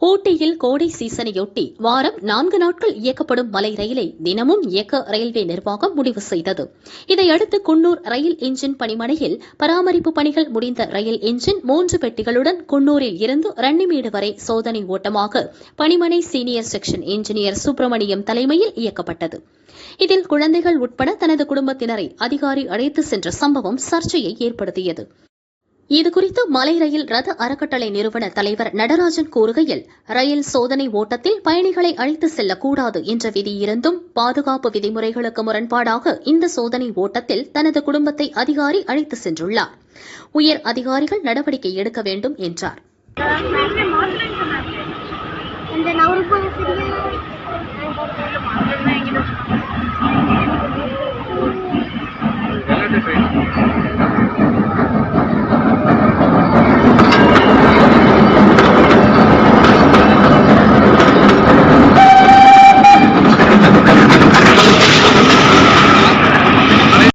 ஊட்டியில் கோடை சீசனையொட்டி வாரம் நான்கு நாட்கள் இயக்கப்படும் மலை ரயிலை தினமும் இயக்க ரயில்வே நிர்வாகம் முடிவு செய்தது. இதையடுத்து குன்னூர் ரயில் இன்ஜின் பணிமனையில் பராமரிப்பு பணிகள் முடிந்த ரயில் இன்ஜின் மூன்று பெட்டிகளுடன் குன்னூரில் இருந்து ரன்னிமேடு வரை சோதனை ஓட்டமாக பணிமனை சீனியர் செக்ஷன் இன்ஜினியர் சுப்பிரமணியம் தலைமையில் இயக்கப்பட்டது. இதில் குழந்தைகள் உட்பட தனது குடும்பத்தினரை அதிகாரி அழைத்து சென்ற சம்பவம் சர்ச்சையை ஏற்படுத்தியது. இதுகுறித்து மலை ரயில் ரத அறக்கட்டளை நிறுவன தலைவர் நடராஜன் கூறுகையில் ரயில் சோதனை ஓட்டத்தில் பயணிகளை அழைத்து செல்லக்கூடாது என்ற விதி இருந்தும் பாதுகாப்பு விதிமுறைகளுக்கு முரண்பாடாக இந்த சோதனை ஓட்டத்தில் தனது குடும்பத்தை அதிகாரி அழைத்து சென்றுள்ளார் உயர் அதிகாரிகள் நடவடிக்கை எடுக்க வேண்டும் என்றார் Thank you.